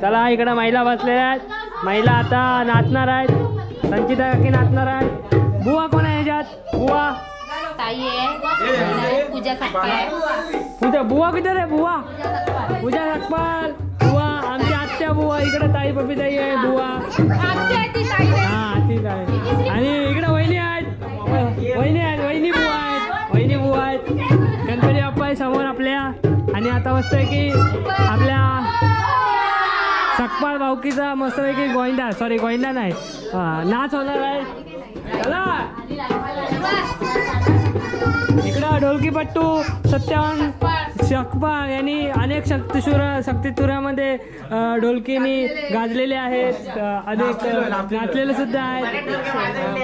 चला इकडं महिला बसलेल्या आहेत. महिला आता नाचणार आहेत. संचिता काकी नाचणार आहेत. बुवा कोण आहे ह्याच्यात? बुवा. ताई आहे. पूजा बुवा किती रे बुवा? पूजा सकपाल बुवा आमची आत्या बुवा. इकडे ताई पपी ताई आहे बुवा. हा ठीक आहे. आणि इकडे वहिनी आहेत. वहिनी आहेत वहिनी बुवा आहेत. वहिनी बुवा आहेत. गणपती बाप्पा आहे समोर मस्त आहे की आपल्या सकपाळ भाऊकीचा मस्तपैकी गोविंदा. सॉरी गोविंदा नाही. नाच होणार आहे. इकडं ढोलकीपट्टू सत्यवान शकपाळ यांनी अनेक शक्तिशूर शक्तितुरामध्ये ढोलकीनी गाजलेले आहेत. अनेक नाचलेले सुद्धा आहेत.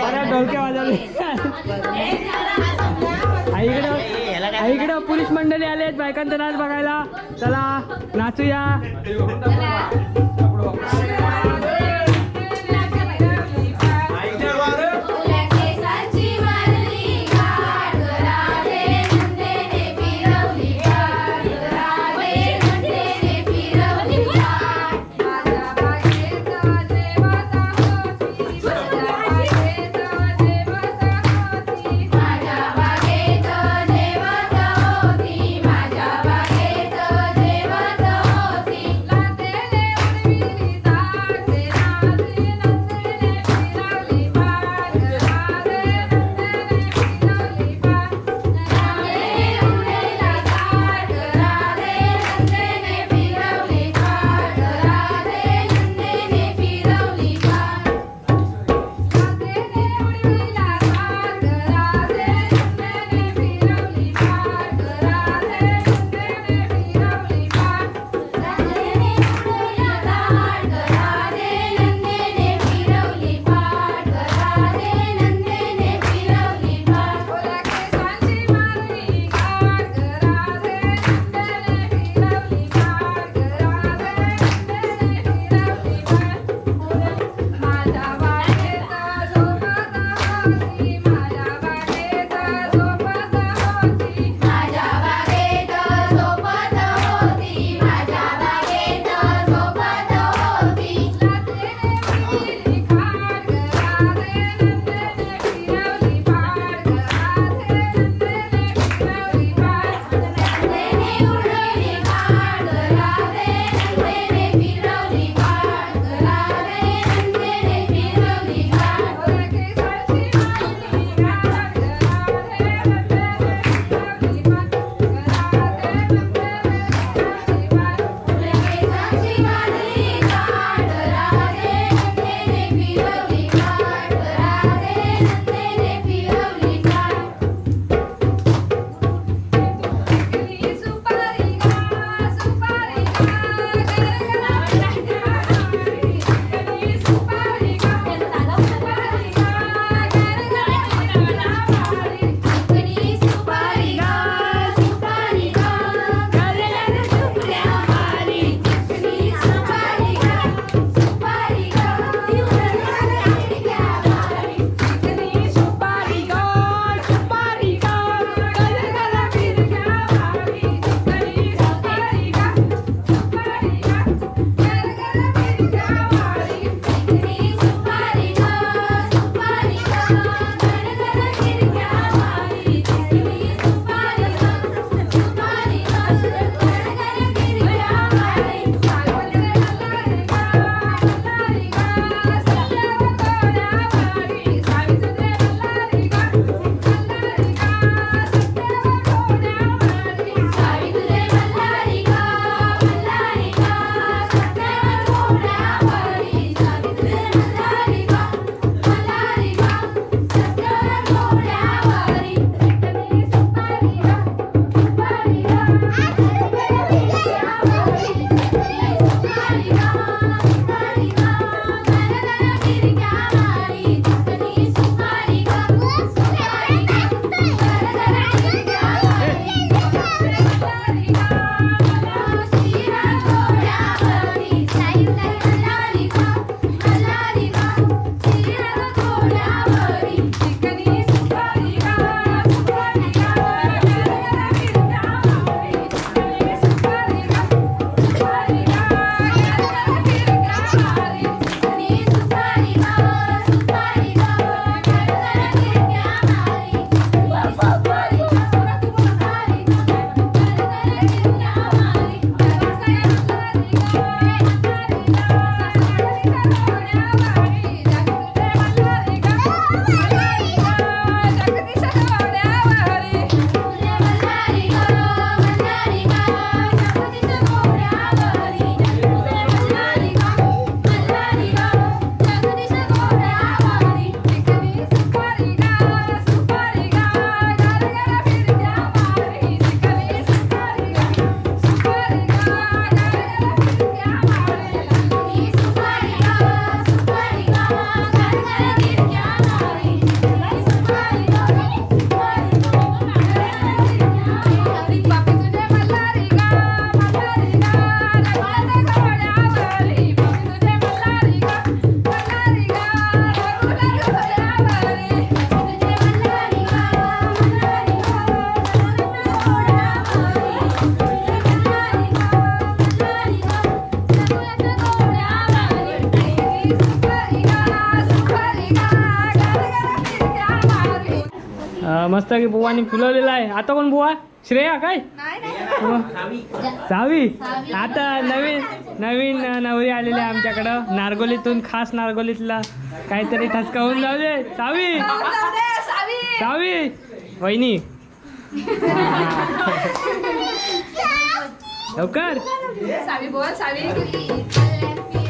बऱ्याच ढोलक्या वाजवले इकडं इकडं पोलीस मंडळी आले आहेत बायकांचा नाच बघायला. चला नाचूया. मस्त की बुवानी फुलवलेला आहे. आता कोण बुवा? श्रेया काय? सावी. आता नवीन नवीन नवरी आलेली आहे आमच्याकडं. नारगोलीतून खास नारगोलीतला काहीतरी ठसका होऊन जाऊ दे सावी! सावी! वहिनी. लवकर. सावी बोल सावी.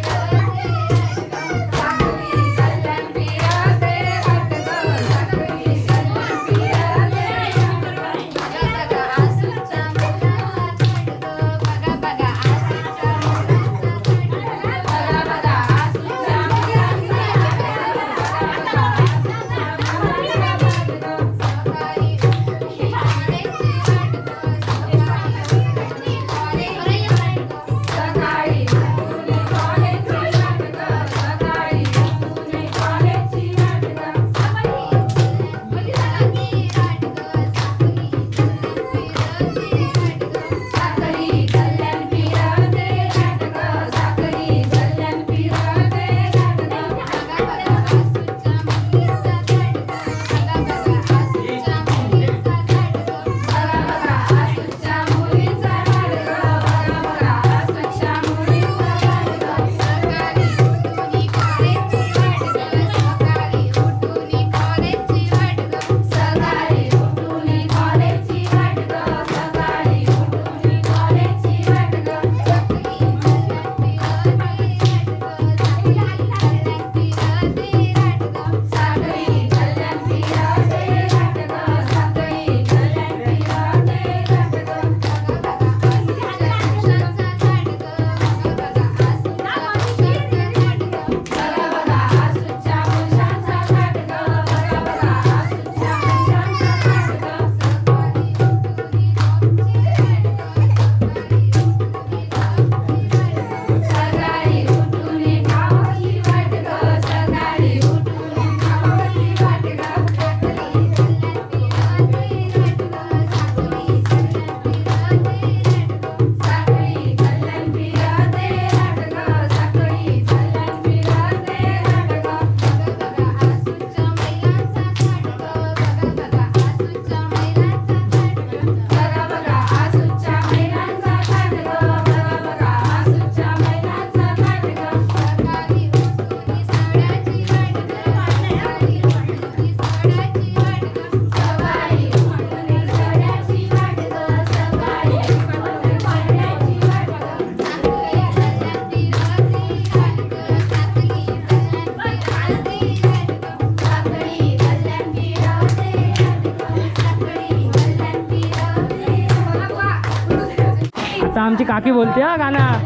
आमची काकी बोलते हा गाणं.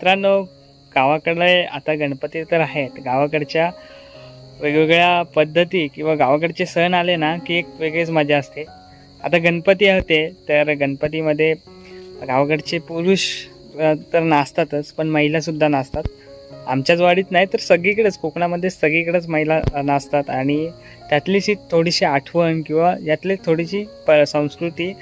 मित्रांनो गावाकडे आता गणपती तर आहेत. गावाकडच्या वेगवेगळ्या पद्धती किंवा गावाकडचे सण आले ना की एक वेगळीच मजा असते. आता गणपती होते तर गणपतीमध्ये गावाकडचे पुरुष तर नाचतातच पण महिलासुद्धा नाचतात. आमच्याच वाडीत नाही तर सगळीकडेच कोकणामध्ये सगळीकडेच महिला नाचतात. आणि त्यातलीशी थोडीशी आठवण किंवा यातली थोडीशी प संस्कृती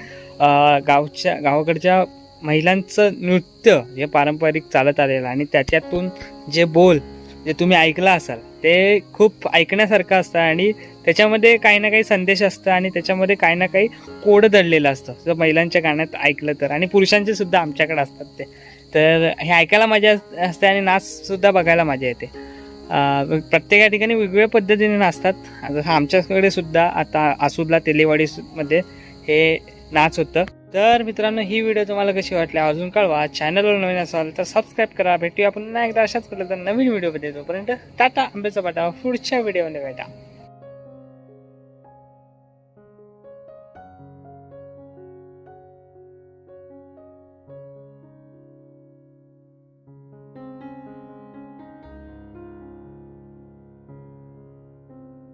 गावच्या गावाकडच्या महिलांचं नृत्य हे पारंपरिक चालत आलेलं आणि त्याच्यातून जे बोल जे तुम्ही ऐकलं असाल ते खूप ऐकण्यासारखं असतं आणि त्याच्यामध्ये काही ना काही संदेश असतं आणि त्याच्यामध्ये काही ना काही कोड दडलेलं असतं. जर महिलांच्या गाण्यात ऐकलं तर आणि पुरुषांचे सुद्धा आमच्याकडे असतात ते. तर हे ऐकायला मजा असते आणि नाचसुद्धा बघायला मजा येते. प्रत्येका ठिकाणी वेगवेगळ्या पद्धतीने नाचतात. जसं आमच्याकडे सुद्धा आता आसूदला तेलेवाडीमध्ये हे नाच होतं. तर मित्रांनो ही व्हिडिओ तुम्हाला कशी वाटली अजून कळवा. चॅनलवर नवीन असाल तर सबस्क्राईब करा. भेटूया आपण पुन्हा एकदा अशाच पद्धतीने नवीन व्हिडिओमध्ये. तोपर्यंत टाटा आंब्याचा पाटा. पुढच्या व्हिडिओमध्ये भेटा.